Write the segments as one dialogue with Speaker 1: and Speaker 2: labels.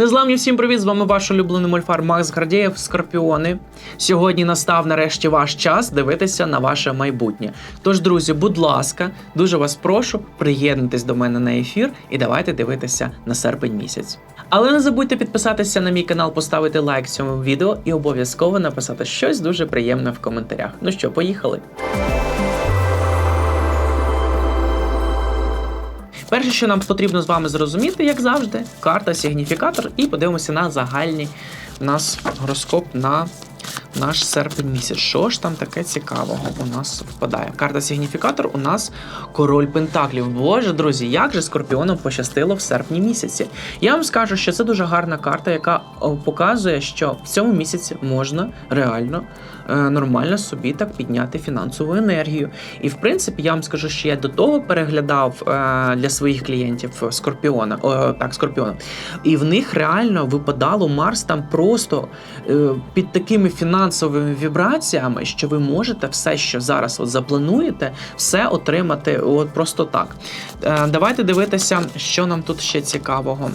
Speaker 1: Незламні всім привіт! З вами ваш улюблений мольфар Макс Гардієв Скорпіони. Сьогодні настав нарешті ваш час дивитися на ваше майбутнє. Тож, друзі, будь ласка, дуже вас прошу, приєднуйтесь до мене на ефір і давайте дивитися на серпень місяць. Але не забудьте підписатися на мій канал, поставити лайк цьому відео і обов'язково написати щось дуже приємне в коментарях. Ну що, поїхали! Перше, що нам потрібно з вами зрозуміти, як завжди, карта сигніфікатор, і подивимося на загальний у нас гороскоп на наш серпень місяць. Що ж там таке цікавого у нас впадає? Карта сигніфікатор у нас король Пентаклів. Боже, друзі, як же скорпіонам пощастило в серпні місяці. Я вам скажу, що це дуже гарна карта, яка показує, що в цьому місяці можна реально е, нормально собі так підняти фінансову енергію. І в принципі, я вам скажу, що я до того переглядав е, для своїх клієнтів скорпіона, о, так, скорпіона. І в них реально випадало Марс там просто е, під такими фінансовими вібраціями, що ви можете все, що зараз от заплануєте, все отримати от просто так. Е, давайте дивитися, що нам тут ще цікавого.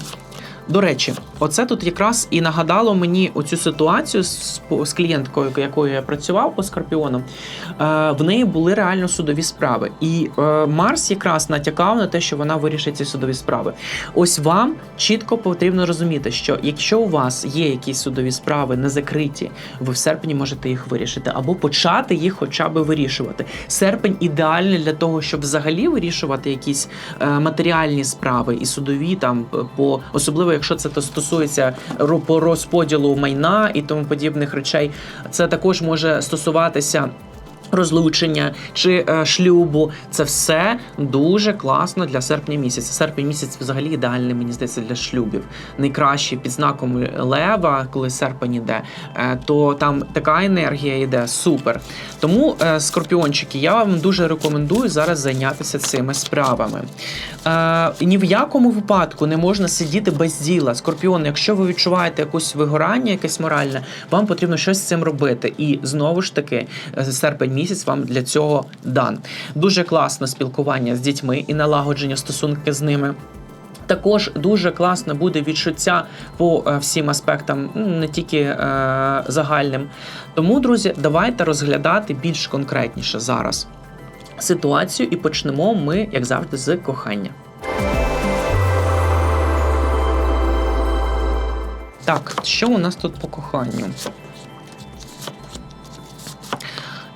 Speaker 1: До речі, оце тут якраз і нагадало мені оцю ситуацію з, з клієнткою, якою я працював по скорпіону. Е, в неї були реально судові справи. І е, Марс якраз натякав на те, що вона вирішить ці судові справи. Ось вам чітко потрібно розуміти, що якщо у вас є якісь судові справи не закриті, ви в серпні можете їх вирішити, або почати їх хоча б вирішувати. Серпень ідеальний для того, щоб взагалі вирішувати якісь е, матеріальні справи і судові там е, по особливо, якщо це то стосується по розподілу майна і тому подібних речей. Це також може стосуватися. Розлучення чи е, шлюбу це все дуже класно для серпня місяця. Серпень місяць взагалі ідеальний, мені здається, для шлюбів. Найкращий під знаком лева, коли серпень іде, е, то там така енергія йде супер. Тому, е, скорпіончики, я вам дуже рекомендую зараз зайнятися цими справами. Е, ні в якому випадку не можна сидіти без діла. Скорпіон, якщо ви відчуваєте якусь вигорання, якесь моральне, вам потрібно щось з цим робити. І знову ж таки, е, серпень місяць вам для цього дан. Дуже класне спілкування з дітьми і налагодження стосунки з ними. Також дуже класно буде відчуття по е, всім аспектам, не тільки е, загальним. Тому, друзі, давайте розглядати більш конкретніше зараз ситуацію і почнемо ми, як завжди, з кохання. Так, що у нас тут по коханню?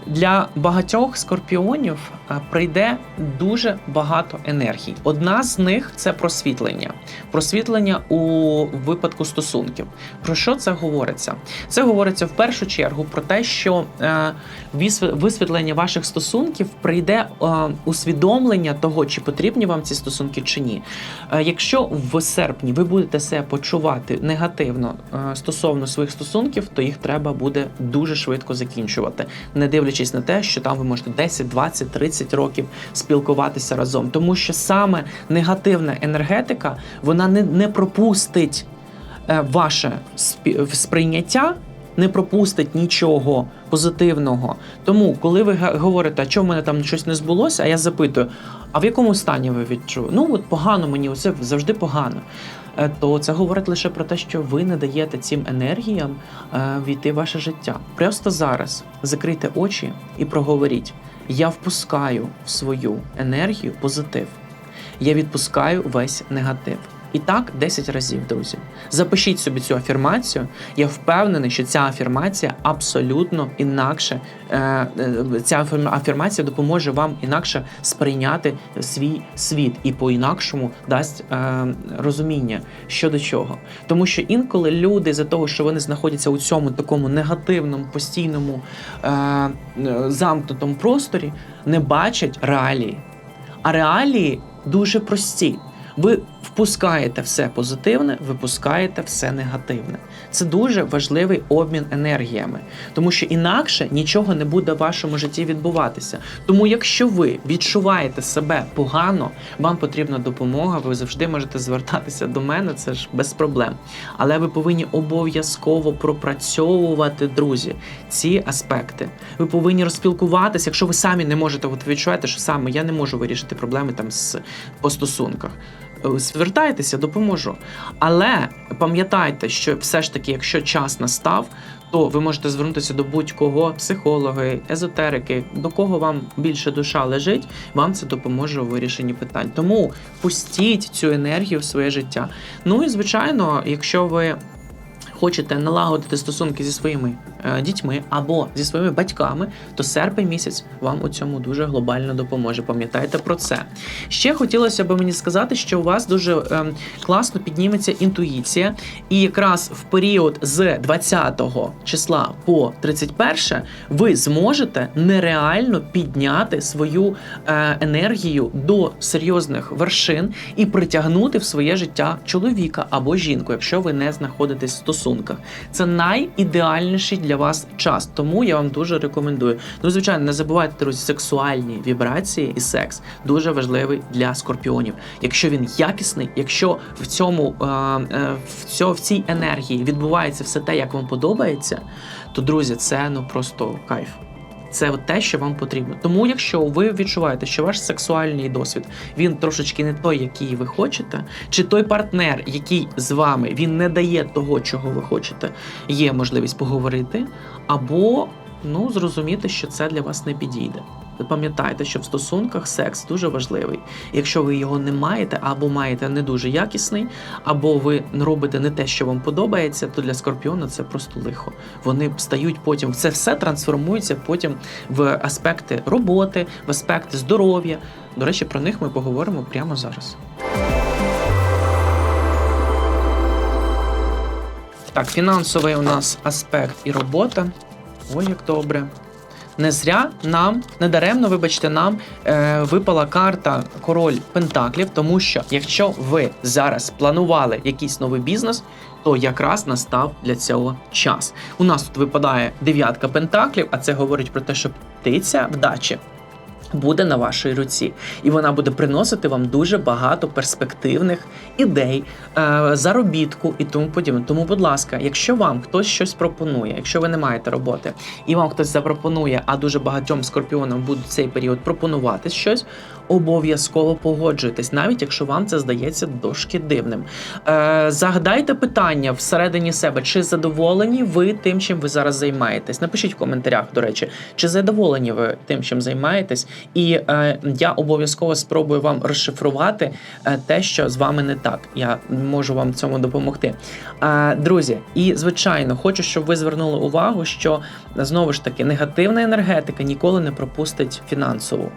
Speaker 1: Для багатьох скорпіонів е, прийде дуже багато енергій. Одна з них це просвітлення. Просвітлення у випадку стосунків. Про що це говориться? Це говориться в першу чергу про те, що е, висвітлення ваших стосунків прийде е, усвідомлення того, чи потрібні вам ці стосунки чи ні. Якщо в серпні ви будете себе почувати негативно стосовно своїх стосунків, то їх треба буде дуже швидко закінчувати, не дивлячись на те, що там ви можете 10, 20, 30 років спілкуватися разом, тому що саме негативна енергетика вона не, не пропустить е, ваше сприйняття. Не пропустить нічого позитивного. Тому, коли ви говорите, а чому в мене там щось не збулося, а я запитую, а в якому стані ви відчули? Ну от погано мені, усе завжди погано. Е, То це говорить лише про те, що ви не даєте цим енергіям е, війти в ваше життя. Просто зараз закрийте очі і проговоріть: я впускаю в свою енергію позитив. Я відпускаю весь негатив. І так 10 разів, друзі. Запишіть собі цю афірмацію. Я впевнений, що ця афірмація абсолютно інакше. е, е, Ця афірмація допоможе вам інакше сприйняти свій світ і по-інакшому дасть е, розуміння що до чого. Тому що інколи люди за того, що вони знаходяться у цьому такому негативному, постійному замкнутому просторі, не бачать реалії. А реалії дуже прості. Ви впускаєте все позитивне, випускаєте все негативне. Це дуже важливий обмін енергіями, тому що інакше нічого не буде в вашому житті відбуватися. Тому, якщо ви відчуваєте себе погано, вам потрібна допомога, ви завжди можете звертатися до мене, це ж без проблем. Але ви повинні обов'язково пропрацьовувати, друзі, ці аспекти. Ви повинні розпілкуватися, якщо ви самі не можете, от відчуваєте, що саме я не можу вирішити проблеми там з по стосунках. Е, звертайтеся, допоможу. Але пам'ятайте, що все ж таки, якщо час настав, то ви можете звернутися до будь-кого, психологи, езотерики, до кого вам більше душа лежить, вам це допоможе у вирішенні питань. Тому пустіть цю енергію в своє життя. Ну і звичайно, якщо ви хочете налагодити стосунки зі своїми е, дітьми або зі своїми батьками, то серпень місяць вам у цьому дуже глобально допоможе. Пам'ятайте про це. Ще хотілося б мені сказати, що у вас дуже е, класно підніметься інтуїція, і якраз в період з 20 числа по 31 ви зможете нереально підняти свою е, енергію до серйозних вершин і притягнути в своє життя чоловіка або жінку, якщо ви не знаходитесь в стосунках. Це найідеальніший для вас час, тому я вам дуже рекомендую. Ну, звичайно, не забувайте друзі, сексуальні вібрації і секс дуже важливий для скорпіонів. Якщо він якісний, якщо в цьому е, е, в, цій енергії відбувається все те, як вам подобається, то друзі, це ну просто кайф. Це те, що вам потрібно. Тому, якщо ви відчуваєте, що ваш сексуальний досвід він трошечки не той, який ви хочете, чи той партнер, який з вами він не дає того, чого ви хочете, є можливість поговорити, або ну зрозуміти, що це для вас не підійде. Пам'ятайте, що в стосунках секс дуже важливий. Якщо ви його не маєте, або маєте не дуже якісний, або ви робите не те, що вам подобається, то для скорпіона це просто лихо. Вони стають потім, це все трансформується потім в аспекти роботи, в аспекти здоров'я. До речі, про них ми поговоримо прямо зараз. Так, фінансовий у нас аспект і робота. Ой, як добре. Не зря нам, не даремно, вибачте, нам е, випала карта Король Пентаклів, тому що якщо ви зараз планували якийсь новий бізнес, то якраз настав для цього час. У нас тут випадає дев'ятка пентаклів, а це говорить про те, що птиця вдачі буде на вашій руці, і вона буде приносити вам дуже багато перспективних ідей, е, заробітку і тому подібне. Тому, будь ласка, якщо вам хтось щось пропонує, якщо ви не маєте роботи, і вам хтось запропонує, а дуже багатьом скорпіонам буде цей період пропонувати щось, обов'язково погоджуйтесь, навіть якщо вам це здається дошки дивним. Е, Загадайте питання всередині себе, чи задоволені ви тим, чим ви зараз займаєтесь. Напишіть в коментарях, до речі, чи задоволені ви тим, чим займаєтесь, і е, я обов'язково спробую вам розшифрувати е, те, що з вами не так. Я можу вам цьому допомогти. Е, друзі, і звичайно, хочу, щоб ви звернули увагу, що знову ж таки негативна енергетика ніколи не пропустить фінансову.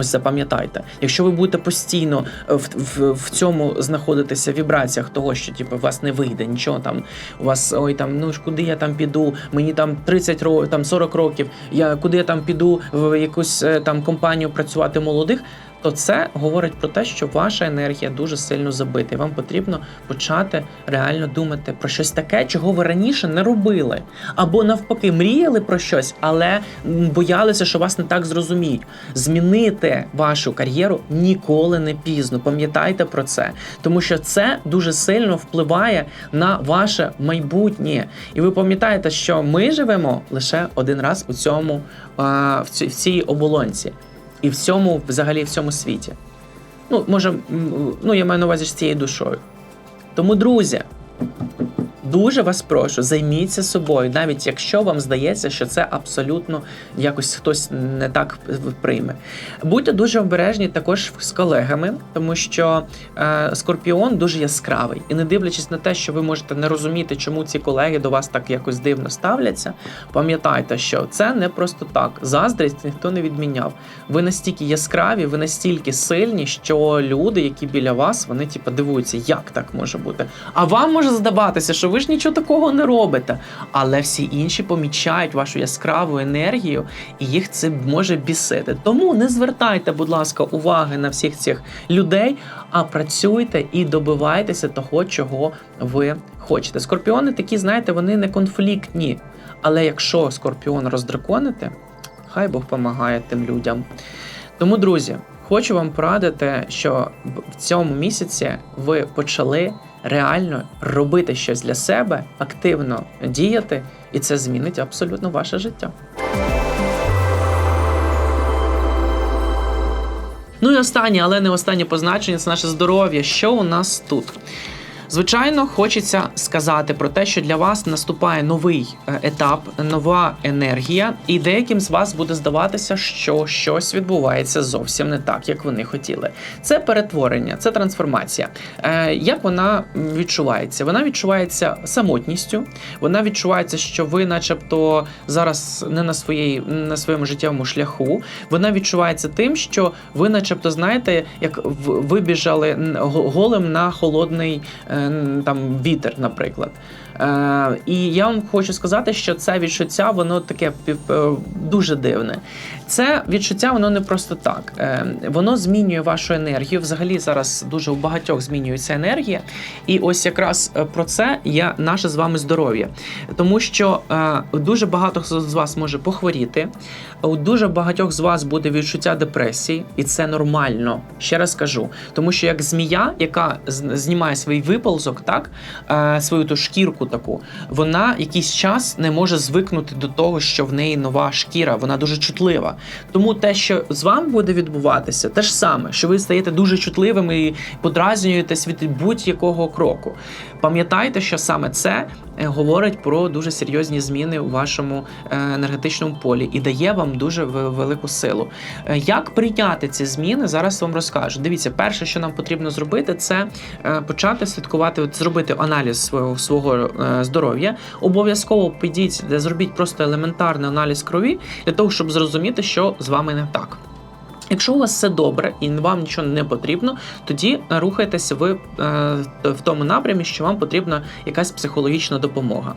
Speaker 1: Ось запам'ятайте, якщо ви будете постійно в, в, в цьому знаходитися в вібраціях того, що типу, у вас не вийде, нічого там, у вас ой там, ну ж куди я там піду, мені там 30 років, там 40 років, я куди я там піду в якусь е, там компанію працювати молодих, то це говорить про те, що ваша енергія дуже сильно забита. і Вам потрібно почати реально думати про щось таке, чого ви раніше не робили. Або навпаки, мріяли про щось, але боялися, що вас не так зрозуміють. Змінити вашу кар'єру ніколи не пізно. Пам'ятайте про це, тому що це дуже сильно впливає на ваше майбутнє. І ви пам'ятаєте, що ми живемо лише один раз у цьому в цій оболонці і в цьому, взагалі, в цьому світі. Ну, може, ну я маю на увазі з цією душою. Тому, друзі, дуже вас прошу, займіться собою, навіть якщо вам здається, що це абсолютно якось хтось не так прийме. Будьте дуже обережні також з колегами, тому що е, скорпіон дуже яскравий. І не дивлячись на те, що ви можете не розуміти, чому ці колеги до вас так якось дивно ставляться, пам'ятайте, що це не просто так. Заздрість ніхто не відміняв. Ви настільки яскраві, ви настільки сильні, що люди, які біля вас, вони типу, дивуються, як так може бути. А вам може здаватися, що ви ж нічого такого не робите. Але всі інші помічають вашу яскраву енергію, і їх це може бісити. Тому не звертайте, будь ласка, уваги на всіх цих людей, а працюйте і добивайтеся того, чого ви хочете. Скорпіони такі, знаєте, вони не конфліктні. Але якщо скорпіон роздраконити, хай Бог допомагає тим людям. Тому, друзі, хочу вам порадити, що в цьому місяці ви почали реально робити щось для себе, активно діяти, і це змінить абсолютно ваше життя. Ну і останнє, але не останнє позначення це наше здоров'я. Що у нас тут? Звичайно, хочеться сказати про те, що для вас наступає новий е, етап, нова енергія, і деяким з вас буде здаватися, що щось відбувається зовсім не так, як вони хотіли. Це перетворення, це трансформація. Е, Як вона відчувається? Вона відчувається самотністю, вона відчувається, що ви, начебто, зараз не на своїй на своєму життєвому шляху. Вона відчувається тим, що ви, начебто, знаєте, як вибіжали голим на холодний е, там вітер, наприклад. Е, і я вам хочу сказати, що це відчуття, воно таке е, дуже дивне. Це відчуття, воно не просто так. Е, воно змінює вашу енергію. Взагалі зараз дуже у багатьох змінюється енергія. І ось якраз е, про це є наше з вами здоров'я. Тому що е, дуже багато хто з вас може похворіти, у дуже багатьох з вас буде відчуття депресії, і це нормально. Ще раз кажу. Тому що як змія, яка знімає свій виползок, так свою ту шкірку таку, вона якийсь час не може звикнути до того, що в неї нова шкіра, вона дуже чутлива. Тому те, що з вами буде відбуватися, те ж саме, що ви стаєте дуже чутливими і подразнюєтесь від будь-якого кроку. Пам'ятайте, що саме це говорить про дуже серйозні зміни у вашому е, енергетичному полі і дає вам дуже велику силу. Е, Як прийняти ці зміни, зараз вам розкажу. Дивіться, перше, що нам потрібно зробити, це е, почати слідкувати, от зробити аналіз свого свого е, здоров'я. Обов'язково підіть, зробіть просто елементарний аналіз крові для того, щоб зрозуміти, що з вами не так. Якщо у вас все добре і вам нічого не потрібно, тоді рухайтеся ви е, в тому напрямі, що вам потрібна якась психологічна допомога.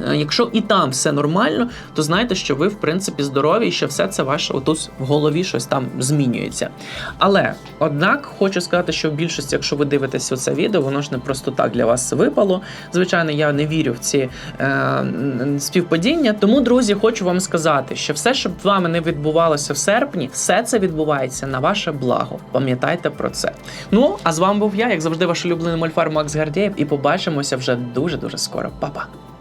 Speaker 1: Е, Якщо і там все нормально, то знайте, що ви в принципі здорові, і що все це ваше отут в голові щось там змінюється. Але однак хочу сказати, що в більшості, якщо ви дивитеся це відео, воно ж не просто так для вас випало. Звичайно, я не вірю в ці е, співпадіння. Тому, друзі, хочу вам сказати, що все, що з вами не відбувалося в серпні, все це відбувається на ваше благо. Пам'ятайте про це. Ну а з вами був я, як завжди, ваш улюблений мольфар Макс Гардєєв, і побачимося вже дуже дуже скоро. Па-па!